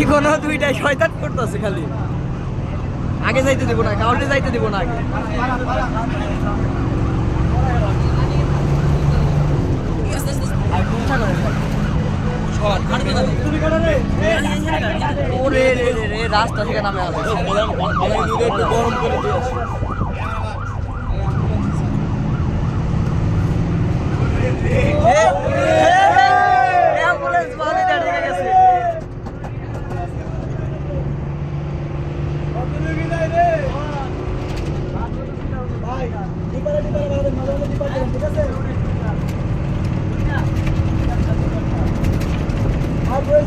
Econo দুইটাই শয়তান করতেছে খালি। আগে যাইতে দিব না কাউন্টে যাইতে দিব না আগে। রাস্তা থেকে নামে আসে। গরম করে দিয়ে